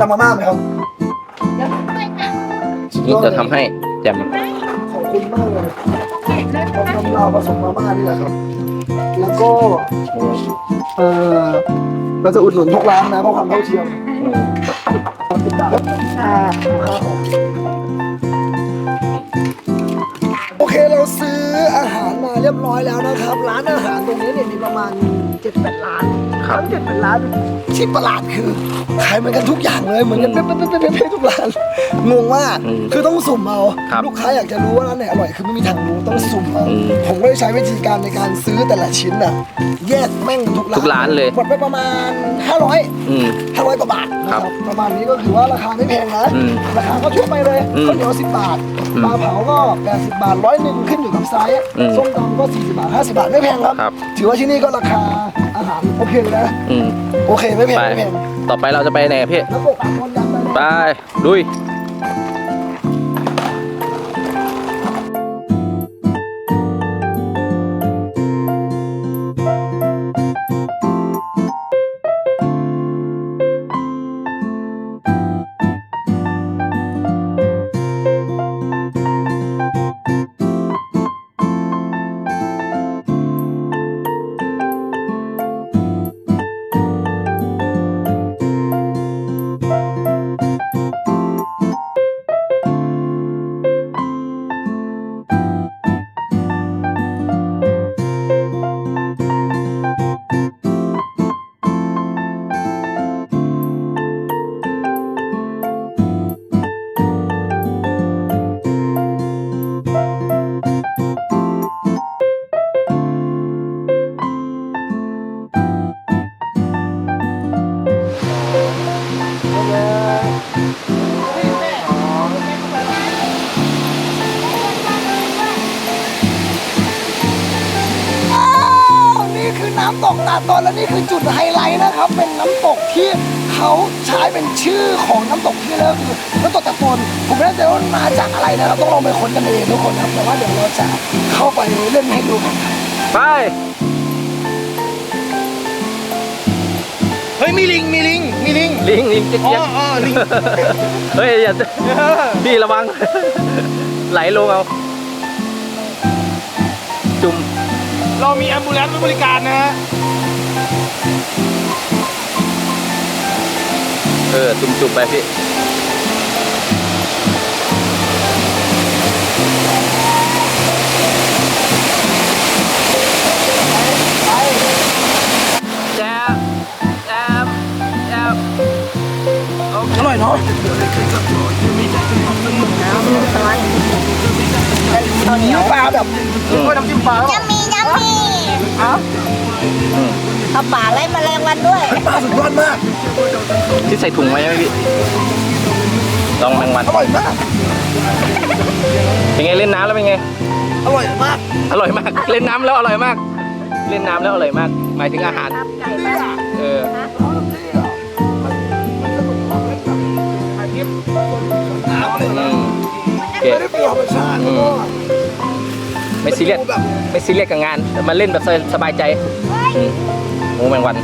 ตำมาม่าไหมครับ นี่จะทำให้แจ่มขอบคุณมากเลยต้มน้ำลาวผสมมาม่านี่แหละครับ แล้วก็ เออเราจะอุดหนุนทุกร้านนะเพราะความเท่าเทียมติดตามครับ ดแปดร้านครับ ทั้งเจ็ดแปดร้านที่ประหลาดคือขายเหมือนกันทุกอย่างเลยเหมือนกันเป๊ะๆๆๆๆทุกร้านงงมากอืมคือต้องสุ่มเอาครับลูกค้าอยากจะรู้ว่าร้านไหนอร่อยคือไม่มีทางรู้ต้องสุ่มเอาอืมผมก็เลยใช้วิธีการในการซื้อแต่ละชิ้นน่ะแยกแม่งทุกร้านทุกร้านเลย หมดไปประมาณ 500 อืม500กว่าบาทนะคครัรับบประมาณนี้ก็ถือว่าราคาไม่แพงนะอืมราคาก็ทั่วไปเลยอืมข้าวเหนียว10บาทอืมปลาเผาก็80บาทร้อยหนึ่งขึ้นอยู่กับไซส์อืมส้มตำก็40บาท50บาทไม่แพงครับ ครับถือว่าที่นี่ก็ราคาอาหาร โอเคเลยนะ อืมโอเคไม่แพงไปไม่แพงต่อไปเราจะไปไหนพี่แล้วก็ปากคนยันไปเลยไปลุย นี่คือน้ำตกตาดตอนและนี่คือจุดไฮไลท์นะครับ เป็นน้ำตกที่เขาใช้เป็นชื่อของน้ำตกที่นี่แล้วคือน้ำตกตะโกนผมไม่แน่ใจว่ามันมาจากอะไรนะครับต้องลองไปค้นกันเองทุกคนครับแต่ว่าเดี๋ยวเราจะเข้าไปเล่นให้ดูกันครับไป เฮ้ยมีลิงมีลิงมีลิงลิงลิงเจ๊กอ๋อเจ๊กอ๋อลิงเฮ้ยอย่าพี่ระวัง ไหลลงเอา จุ่ม เรามีแอมบูเลนซ์ไว้บริการนะฮะเออ จุ่มจุ่มไปพี่แจ๊บแจ๊บแจ๊บโอเคอร่อยเนาะข้าวเหนียวปลาแบบอืมด้วยน้ำจิ้มปลาแล้ว ยัมมี่ยัมมี่อืมเอาป่าไล่แมลงวันด้วยปลาสุดยอดมากที่ใส่ถุงไว้ไหมพี่ลองแมงวันอร่อยมากเป็นไงเล่นน้ำแล้วเป็นไง อร่อยมาก อร่อยมาก เล่นน้ำแล้วอร่อยมาก เล่นน้ำแล้วอร่อยมาก หมายถึงอาหารไก่บ้านเอออืมโอเค ไม่ได้กลัวธรรมชาติแล้วก็ไม่ซีเรียสไม่ซีเรียสกับงานแต่มาเล่นแบบสบายใจอืมโอ้แมงวัน